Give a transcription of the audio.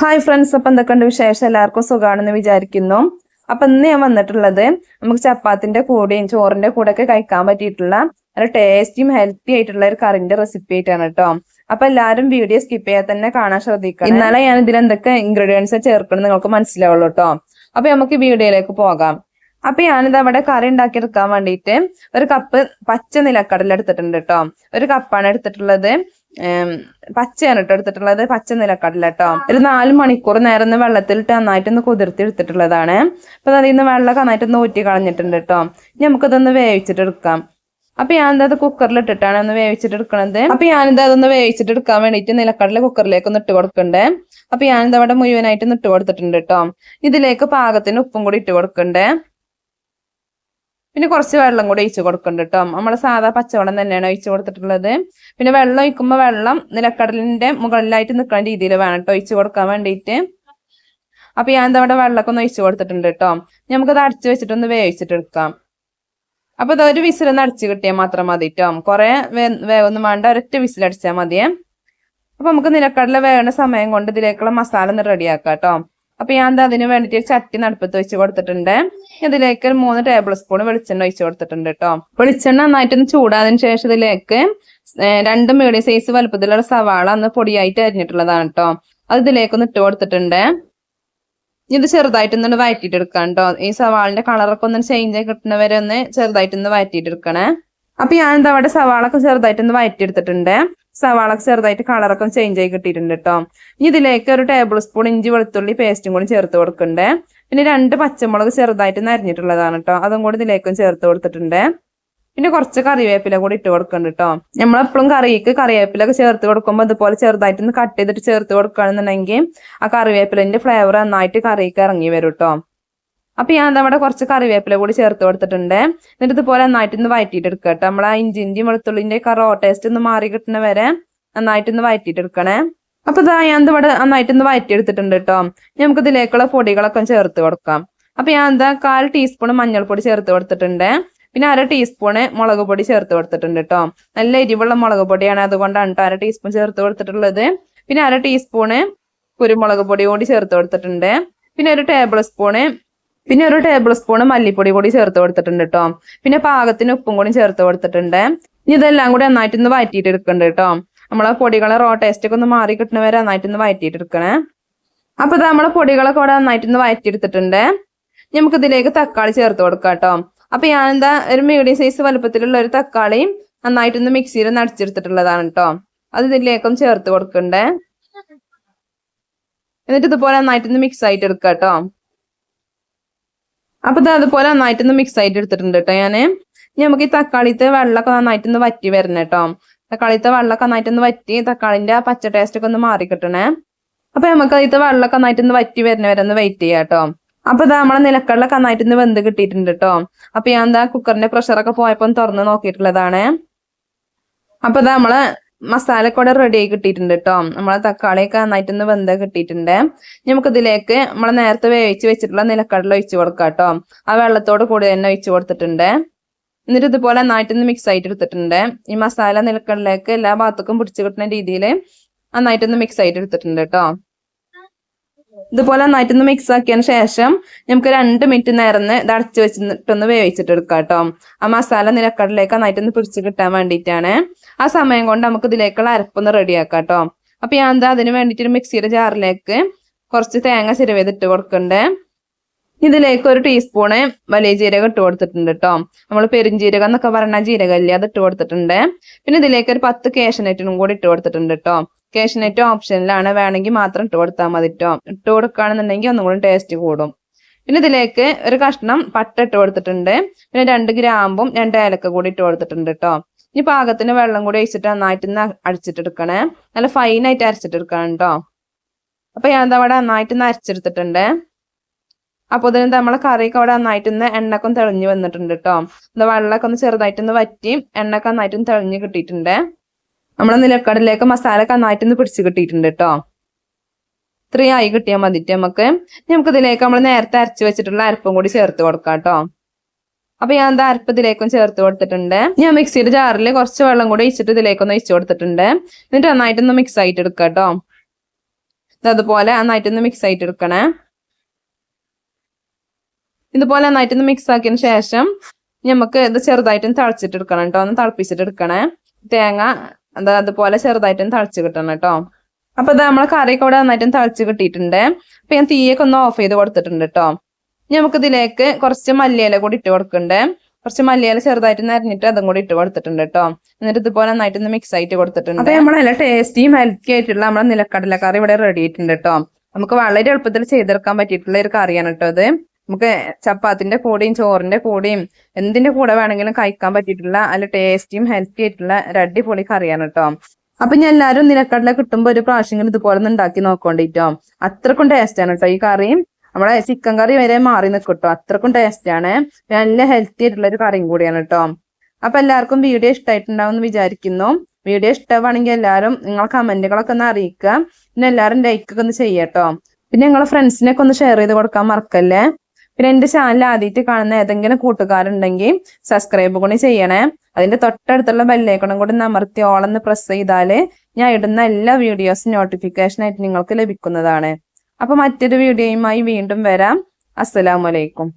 Hi friends അപ്പം എന്തൊക്കെയുണ്ട് വിശേഷം? എല്ലാവർക്കും സുഖമാണെന്ന് വിചാരിക്കുന്നു. അപ്പൊ ഇന്ന് ഞാൻ വന്നിട്ടുള്ളത് നമുക്ക് ചപ്പാത്തിന്റെ കൂടെയും ചോറിന്റെ കൂടെ ഒക്കെ കഴിക്കാൻ പറ്റിയിട്ടുള്ള നല്ല ടേസ്റ്റിയും ഹെൽത്തി ആയിട്ടുള്ള ഒരു കറിന്റെ റെസിപ്പി ആയിട്ടാണ് കേട്ടോ. അപ്പൊ എല്ലാവരും വീഡിയോ സ്കിപ്പ് ചെയ്യാതെ തന്നെ കാണാൻ ശ്രദ്ധിക്കണം. ഇന്നലെ ഞാൻ ഇതിൽ എന്തൊക്കെ ഇൻഗ്രീഡിയൻസ് ചേർക്കണം നിങ്ങൾക്ക് മനസ്സിലാവുള്ളൂ കേട്ടോ. അപ്പൊ നമുക്ക് വീഡിയോയിലേക്ക് പോകാം. അപ്പൊ ഞാനിത് അവിടെ കറി ഉണ്ടാക്കിയെടുക്കാൻ വേണ്ടിയിട്ട് ഒരു കപ്പ് പച്ച നിലക്കടല എടുത്തിട്ടുണ്ട് കേട്ടോ. ഒരു കപ്പാണ് എടുത്തിട്ടുള്ളത്. പച്ചയാണ് കേട്ടോ എടുത്തിട്ടുള്ളത്. പച്ച നിലക്കടല കേട്ടോ ഒരു നാല് മണിക്കൂർ നേരം ഒന്ന് വെള്ളത്തിലിട്ട് നന്നായിട്ടൊന്ന് കുതിർത്തി എടുത്തിട്ടുള്ളതാണ്. അപ്പൊ അതിൽ നിന്ന് വെള്ളം നന്നായിട്ടൊന്ന് ഊറ്റി കളഞ്ഞിട്ടുണ്ട് കേട്ടോ ഇനി നമുക്കിതൊന്ന് വേവിച്ചിട്ട് എടുക്കാം. അപ്പൊ ഞാനിത് അത് കുക്കറിൽ ഇട്ടിട്ടാണ് ഒന്ന് വേവിച്ചിട്ട് എടുക്കണത്. അപ്പൊ ഞാനിത് അതൊന്ന് വേവിച്ചിട്ട് എടുക്കാൻ വേണ്ടിയിട്ട് നിലക്കടല കുക്കറിലേക്ക് ഒന്ന് ഇട്ട് കൊടുക്കണ്ടേ. അപ്പൊ ഞാനിത് അവിടെ മുഴുവനായിട്ട് ഇട്ട് കൊടുത്തിട്ടുണ്ട് കേട്ടോ ഇതിലേക്ക് പാകത്തിന് ഉപ്പും കൂടി ഇട്ട് കൊടുക്കണ്ടേ. പിന്നെ കുറച്ച് വെള്ളം കൂടി ഒഴിച്ചു കൊടുക്കുന്നുണ്ട് കേട്ടോ നമ്മൾ സാധാ പച്ചവെള്ളം തന്നെയാണ് ഒഴിച്ചു കൊടുത്തിട്ടുള്ളത്. പിന്നെ വെള്ളം ഒഴിക്കുമ്പോൾ വെള്ളം നിലക്കടലിന്റെ മുകളിലായിട്ട് നിൽക്കുന്ന രീതിയിൽ വേണം കേട്ടോ ഒഴിച്ചു കൊടുക്കാൻ വേണ്ടിയിട്ട് അപ്പൊ ഞാൻ എന്താ ഇവിടെ വെള്ളമൊക്കെ ഒന്ന് ഒഴിച്ചു കൊടുത്തിട്ടുണ്ട് കേട്ടോ നമുക്കത് അടച്ചു വെച്ചിട്ടൊന്ന് വേവിച്ചിട്ട് എടുക്കാം. അപ്പൊ ഒരു വിസിലൊന്ന് അടച്ചു കിട്ടിയാൽ മാത്രം മതി കേട്ടോ കുറെ വേവൊന്നും വേണ്ട ഒരൊറ്റ വിസിൽ അടിച്ചാൽ മതിയേ. അപ്പൊ നമുക്ക് നിലക്കടല വേണ സമയം കൊണ്ട് ഇതിലേക്കുള്ള മസാല ഒന്ന് റെഡിയാക്കാം കേട്ടോ അപ്പൊ ഞാൻ അതിന് വേണ്ടിയിട്ട് ചട്ടി നടുപ്പത്ത് വെച്ച് കൊടുത്തിട്ടുണ്ട്. ഇതിലേക്ക് ഒരു മൂന്ന് ടേബിൾ സ്പൂൺ വെളിച്ചെണ്ണ ഒഴിച്ചു കൊടുത്തിട്ടുണ്ട് കേട്ടോ വെളിച്ചെണ്ണ നന്നായിട്ടൊന്ന് ചൂടാതിന് ശേഷം ഇതിലേക്ക് രണ്ട് മീഡിയം സൈസ് വലുപ്പത്തിലുള്ള സവാള അന്ന് പൊടിയായിട്ട് അരിഞ്ഞിട്ടുള്ളതാണ് കേട്ടോ അത് ഇതിലേക്കൊന്ന് ഇട്ട് കൊടുത്തിട്ടുണ്ട്. ഇത് ചെറുതായിട്ടൊന്ന് വഴറ്റിയിട്ട് എടുക്കാം കേട്ടോ ഈ സവാളിന്റെ കളറൊക്കെ ഒന്ന് ചേഞ്ച് ആയി കിട്ടുന്നവരെ ഒന്ന് ചെറുതായിട്ടൊന്ന് വഴറ്റിയിട്ട് എടുക്കണേ അപ്പൊ ഞാൻ എന്താ അവിടെ സവാളൊക്കെ ചെറുതായിട്ടൊന്ന് വഴറ്റിയെടുത്തിട്ടുണ്ട് സവാളൊക്കെ ചെറുതായിട്ട് കളറൊക്കെ ചേഞ്ച് ആയി കിട്ടിയിട്ടുണ്ട് കേട്ടോ ഇനി ഇതിലേക്ക് ഒരു ടേബിൾ സ്പൂൺ ഇഞ്ചി വെളുത്തുള്ളി പേസ്റ്റും കൂടി ചേർത്ത് കൊടുക്കണ്ടേ. പിന്നെ രണ്ട് പച്ചമുളക് ചെറുതായിട്ട് നരഞ്ഞിട്ടുള്ളതാണ് കേട്ടോ അതും കൂടി ഇതിലേക്കും ചേർത്ത് കൊടുത്തിട്ടുണ്ട്. പിന്നെ കുറച്ച് കറിവേപ്പില കൂടി ഇട്ട് കൊടുക്കുന്നുണ്ട് കേട്ടോ നമ്മളെപ്പോഴും കറിക്ക് കറിവേപ്പിലൊക്കെ ചേർത്ത് കൊടുക്കുമ്പോൾ അതുപോലെ ചെറുതായിട്ട് ഒന്ന് കട്ട് ചെയ്തിട്ട് ചേർത്ത് കൊടുക്കുകയാണെന്നുണ്ടെങ്കിൽ ആ കറിവേപ്പിലിന്റെ ഫ്ലേവർ നന്നായിട്ട് കറിക്ക് ഇറങ്ങി വരും കേട്ടോ അപ്പൊ ഞാൻ നമ്മുടെ കുറച്ച് കറിവേപ്പില കൂടി ചേർത്ത് കൊടുത്തിട്ടുണ്ട്. എന്നിട്ട് ഇതുപോലെ നന്നായിട്ട് ഒന്ന് വഴറ്റിയിട്ട് എടുക്കുക കേട്ടോ. നമ്മളെ ഇഞ്ചിന്റെയും വെളുത്തുള്ളിന്റെ ഒക്കെ റോ ടേസ്റ്റ് ഒന്ന് മാറി കിട്ടുന്ന വരെ നന്നായിട്ട് ഒന്ന് വഴറ്റിയിട്ട് എടുക്കണേ അപ്പൊ ഇതാ ഞാൻ ഇവിടെ നന്നായിട്ട് ഒന്ന് വഴറ്റിയെടുത്തിട്ടുണ്ട് കേട്ടോ. നമുക്ക് ഇതിലേക്കുള്ള പൊടികളൊക്കെ ചേർത്ത് കൊടുക്കാം. അപ്പൊ ഞാൻ എന്താ കാൽ ടീസ്പൂൺ മഞ്ഞൾപ്പൊടി ചേർത്ത് കൊടുത്തിട്ടുണ്ട്. പിന്നെ അര ടീസ്പൂണ് മുളക് പൊടി ചേർത്ത് കൊടുത്തിട്ടുണ്ട് കേട്ടോ. നല്ല എരിവുള്ള മുളക് പൊടിയാണ് അതുകൊണ്ടാണ് കേട്ടോ അര ടീസ്പൂൺ ചേർത്ത് കൊടുത്തിട്ടുള്ളത്. പിന്നെ അര ടീസ്പൂണ് കുരുമുളക് പൊടി കൂടി ചേർത്ത് കൊടുത്തിട്ടുണ്ട്. പിന്നെ ഒരു ടേബിൾ സ്പൂണ് പിന്നെ ഒരു ടേബിൾ സ്പൂണ് മല്ലിപ്പൊടി കൂടി ചേർത്ത് കൊടുത്തിട്ടുണ്ട് കേട്ടോ പിന്നെ പാകത്തിന് ഉപ്പും കൂടി ചേർത്ത് കൊടുത്തിട്ടുണ്ട്. ഇനി ഇതെല്ലാം കൂടി നന്നായിട്ട് ഒന്ന് വഴറ്റിയിട്ട് എടുക്കണ്ട് കേട്ടോ നമ്മളെ പൊടികളെ റോ ടേസ്റ്റ് ഒക്കെ ഒന്ന് മാറി കിട്ടുന്നവരെ നന്നായിട്ട് ഒന്ന് വഴറ്റിയിട്ട് എടുക്കണേ അപ്പൊ ഇത് നമ്മളെ പൊടികളൊക്കെ ഇവിടെ നന്നായിട്ട് ഒന്ന് വഴറ്റിയെടുത്തിട്ടുണ്ട് നമുക്ക് ഇതിലേക്ക് തക്കാളി ചേർത്ത് കൊടുക്കാം കേട്ടോ അപ്പൊ ഞാൻ എന്താ ഒരു മീഡിയം സൈസ് വലുപ്പത്തിലുള്ള ഒരു തക്കാളി നന്നായിട്ടൊന്ന് മിക്സിയിൽ ഒന്ന് അടിച്ചെടുത്തിട്ടുള്ളതാണ് കേട്ടോ അത് ഇതിലേക്കും ചേർത്ത് കൊടുക്കണ്ടേ. എന്നിട്ട് ഇതുപോലെ നന്നായിട്ടൊന്ന് മിക്സ് ആയിട്ട് എടുക്കാം കേട്ടോ അപ്പൊ ഇത് അതുപോലെ നന്നായിട്ടൊന്ന് മിക്സ് ആയിട്ട് എടുത്തിട്ടുണ്ട് കേട്ടോ ഞാൻ. നമുക്ക് ഈ തക്കാളിത്തെ വെള്ളമൊക്കെ നന്നായിട്ടൊന്ന് വറ്റി വരണം കേട്ടോ തക്കാളിത്തെ വെള്ളമൊക്കെ നന്നായിട്ടൊന്ന് വറ്റി തക്കാളിന്റെ ആ പച്ച ടേസ്റ്റ് ഒക്കെ ഒന്ന് മാറി കിട്ടണേ. അപ്പൊ നമുക്ക് അതിത്തെ വെള്ളമൊക്കെ നന്നായിട്ടൊന്ന് വറ്റി വരണ വരെ ഒന്ന് വെയിറ്റ് ചെയ്യാം കേട്ടോ അപ്പൊ ഇതാ നമ്മളെ നിലക്കടലൊക്കെ നന്നായിട്ടൊന്ന് വെന്ത് കിട്ടിയിട്ടുണ്ട് കേട്ടോ അപ്പൊ ഞാൻ എന്താ കുക്കറിന്റെ പ്രഷറൊക്കെ പോയപ്പോ തുറന്ന് നോക്കിയിട്ടുള്ളതാണ്. അപ്പൊ ഇതാ നമ്മളെ മസാല കൂടെ റെഡി ആയി കിട്ടിയിട്ടുണ്ട് കേട്ടോ നമ്മളെ തക്കാളിയൊക്കെ നന്നായിട്ടൊന്ന് വെന്ത കിട്ടിയിട്ടുണ്ട്. ഇനി നമുക്ക് ഇതിലേക്ക് നമ്മളെ നേരത്തെ വേവിച്ച് വെച്ചിട്ടുള്ള നിലക്കടല ഒഴിച്ച് കൊടുക്കാം കേട്ടോ ആ വെള്ളത്തോട് കൂടി തന്നെ ഒഴിച്ച് കൊടുത്തിട്ടുണ്ട്. എന്നിട്ട് ഇതുപോലെ നന്നായിട്ടൊന്ന് മിക്സ് ആയിട്ട് എടുത്തിട്ടുണ്ട്. ഈ മസാല നിലക്കടലേക്ക് എല്ലാ ഭാഗത്തേക്കും പിടിച്ചു കിട്ടുന്ന രീതിയിൽ നന്നായിട്ടൊന്ന് മിക്സ് ആയിട്ട് എടുത്തിട്ടുണ്ട് കേട്ടോ ഇതുപോലെ നന്നായിട്ടൊന്ന് മിക്സ് ആക്കിയതിന് ശേഷം നമുക്ക് രണ്ട് മിനിറ്റ് നേരം ഇത് അടച്ചു വെച്ചിട്ടൊന്ന് വേവിച്ചിട്ട് എടുക്കാം കേട്ടോ ആ മസാല നിലക്കടലേക്ക് നന്നായിട്ടൊന്ന് പിടിച്ച് കിട്ടാൻ വേണ്ടിയിട്ടാണ്. ആ സമയം കൊണ്ട് നമുക്ക് ഇതിലേക്കുള്ള അരപ്പൊന്ന് റെഡിയാക്കാം കേട്ടോ അപ്പൊ ഞാൻ എന്താ അതിന് വേണ്ടിയിട്ട് മിക്സിയുടെ ജാറിലേക്ക് കുറച്ച് തേങ്ങ ചിരവേതിട്ട് കൊടുക്കണ്ടേ. ഇതിലേക്ക് ഒരു ടീസ്പൂണ് വലിയ ജീരകം ഇട്ട് കൊടുത്തിട്ടുണ്ട് കേട്ടോ നമ്മൾ പെരുംജീരകം എന്നൊക്കെ പറഞ്ഞ ജീരകല്ലേ അത് ഇട്ട് കൊടുത്തിട്ടുണ്ട്. പിന്നെ ഇതിലേക്ക് ഒരു പത്ത് കേശനറ്റും കൂടി ഇട്ട് കൊടുത്തിട്ടുണ്ട് കേട്ടോ കേഷനെറ്റ് ഓപ്ഷനിലാണ് വേണമെങ്കിൽ മാത്രം ഇട്ട് കൊടുത്താൽ മതി കേട്ടോ ഇട്ട് കൊടുക്കുകയാണെന്നുണ്ടെങ്കിൽ ഒന്നും കൂടി ടേസ്റ്റ് കൂടും. പിന്നെ ഇതിലേക്ക് ഒരു കഷ്ണം പട്ട ഇട്ട് കൊടുത്തിട്ടുണ്ട്. പിന്നെ രണ്ട് ഗ്രാമ്പും രണ്ട് ഏലക്ക കൂടി ഇട്ട് കൊടുത്തിട്ടുണ്ട് കേട്ടോ ഇനി പാകത്തിന് വെള്ളം കൂടി ഒഴിച്ചിട്ട് നന്നായിട്ട് ഇന്ന് അടിച്ചിട്ടെടുക്കണേ നല്ല ഫൈനായിട്ട് അരച്ചിട്ടെടുക്കണം കേട്ടോ അപ്പൊ ഞാൻ അവിടെ നന്നായിട്ട് ഇന്ന് അരച്ചെടുത്തിട്ടുണ്ട്. അപ്പൊ ഇതിന് നമ്മളെ കറിയൊക്കെ അവിടെ നന്നായിട്ട് ഒന്ന് എണ്ണക്കം തെളിഞ്ഞു വന്നിട്ടുണ്ട് കേട്ടോ എന്താ വെള്ളമൊക്കെ ഒന്ന് ചെറുതായിട്ടൊന്ന് വറ്റി എണ്ണക്ക നന്നായിട്ടൊന്ന് തെളിഞ്ഞ് കിട്ടിയിട്ടുണ്ട്. നമ്മളെ നിലക്കടലിലേക്ക് മസാല നന്നായിട്ടൊന്ന് പിടിച്ച് കിട്ടിയിട്ടുണ്ട് കേട്ടോ ഇത്രയും ആയി കിട്ടിയാൽ മതിട്ട് നമുക്ക് നമുക്ക് ഇതിലേക്ക് നമ്മൾ നേരത്തെ അരച്ച് വെച്ചിട്ടുള്ള അരപ്പും കൂടി ചേർത്ത് കൊടുക്കാം കേട്ടോ അപ്പൊ ഞാൻ എന്താ അരപ്പ് ഇതിലേക്കും ചേർത്ത് കൊടുത്തിട്ടുണ്ട്. ഞാൻ മിക്സിയുടെ ജാറിൽ കുറച്ച് വെള്ളം കൂടി ഒഴിച്ചിട്ട് ഇതിലേക്കൊന്ന് ഒഴിച്ചു കൊടുത്തിട്ടുണ്ട്. എന്നിട്ട് നന്നായിട്ടൊന്ന് മിക്സ് ആയിട്ട് എടുക്കാം കേട്ടോ അതുപോലെ നന്നായിട്ടൊന്ന് മിക്സ് ആയിട്ട് എടുക്കണേ. ഇതുപോലെ നന്നായിട്ടൊന്ന് മിക്സ് ആക്കിയതിന് ശേഷം നമുക്ക് ഇത് ചെറുതായിട്ടൊന്ന് തളിച്ചിട്ട് എടുക്കണം കേട്ടോ ഒന്ന് തിളപ്പിച്ചിട്ട് എടുക്കണേ. തേങ്ങ അതുപോലെ ചെറുതായിട്ടൊന്ന് തളിച്ച് കിട്ടണം കേട്ടോ അപ്പൊ ഇത് നമ്മളെ കറിയൊക്കെ ഇവിടെ നന്നായിട്ടും തളിച്ച് കിട്ടിയിട്ടുണ്ട്. അപ്പൊ ഞാൻ തീയൊക്കെ ഒന്ന് ഓഫ് ചെയ്ത് കൊടുത്തിട്ടുണ്ട് കേട്ടോ ഇനി നമുക്ക് ഇതിലേക്ക് കുറച്ച് മല്ലിയില കൂടി ഇട്ട് കൊടുക്കണ്ടേ. കുറച്ച് മല്ലിയില ചെറുതായിട്ട് നരഞ്ഞിട്ട് അതും കൂടി ഇട്ട് കൊടുത്തിട്ടുണ്ട് കേട്ടോ എന്നിട്ട് ഇതുപോലെ നന്നായിട്ട് ഒന്ന് മിക്സ് ആയിട്ട് കൊടുത്തിട്ടുണ്ട്. അപ്പൊ നമ്മളെ ടേസ്റ്റിയും ഹെൽത്തി ആയിട്ടുള്ള നമ്മുടെ നിലക്കടല കറി ഇവിടെ റെഡി ആയിട്ടുണ്ട് കേട്ടോ നമുക്ക് വളരെ എളുപ്പത്തിൽ ചെയ്തെടുക്കാൻ പറ്റിയിട്ടുള്ള ഒരു കറിയാണ് കേട്ടോ അത് നമുക്ക് ചപ്പാത്തിന്റെ കൂടെയും ചോറിന്റെ കൂടെയും എന്തിന്റെ കൂടെ വേണമെങ്കിലും കഴിക്കാൻ പറ്റിയിട്ടുള്ള നല്ല ടേസ്റ്റിയും ഹെൽത്തി ആയിട്ടുള്ള ഒരു അടിപൊളി കറിയാണ് കേട്ടോ അപ്പൊ ഞാൻ എല്ലാവരും നിലക്കടല കിട്ടുമ്പോ ഒരു പ്രാവശ്യം ഇതുപോലെ ഒന്ന് ഉണ്ടാക്കി നോക്കണ്ടിട്ടോ. അത്രക്കും ടേസ്റ്റ് ആണ് കേട്ടോ ഈ കറിയും. നമ്മളെ ചിക്കൻ കറി വരെ മാറി നിൽക്കും കേട്ടോ അത്രക്കും ടേസ്റ്റ് ആണ്. നല്ല ഹെൽത്തി ആയിട്ടുള്ള ഒരു കറിയും കൂടിയാണ് കേട്ടോ അപ്പൊ എല്ലാവർക്കും വീഡിയോ ഇഷ്ടമായിട്ടുണ്ടാവും എന്ന് വിചാരിക്കുന്നു. വീഡിയോ ഇഷ്ടമാണെങ്കിൽ എല്ലാവരും നിങ്ങൾ കമന്റുകളൊക്കെ ഒന്ന് അറിയിക്കുക. പിന്നെ എല്ലാവരും ലൈക്കൊക്കെ ഒന്ന് ചെയ്യട്ടോ. പിന്നെ നിങ്ങളെ ഫ്രണ്ട്സിനൊക്കെ ഒന്ന് ഷെയർ ചെയ്ത് കൊടുക്കാൻ മറക്കല്ലേ? പിന്നെ എന്റെ ചാനൽ ആദ്യമായിട്ട് കാണുന്ന ഏതെങ്കിലും കൂട്ടുകാരുണ്ടെങ്കിൽ സബ്സ്ക്രൈബ് കൂടി ചെയ്യണേ. അതിന്റെ തൊട്ടടുത്തുള്ള ബെല്ലേക്കണം കൂടി നമർത്തി ഓളെന്ന് പ്രസ് ചെയ്താൽ ഞാൻ ഇടുന്ന എല്ലാ വീഡിയോസും നോട്ടിഫിക്കേഷൻ ആയിട്ട് നിങ്ങൾക്ക് ലഭിക്കുന്നതാണ്. അപ്പൊ മറ്റൊരു വീഡിയോയുമായി വീണ്ടും വരാം. അസ്സലാമലൈക്കും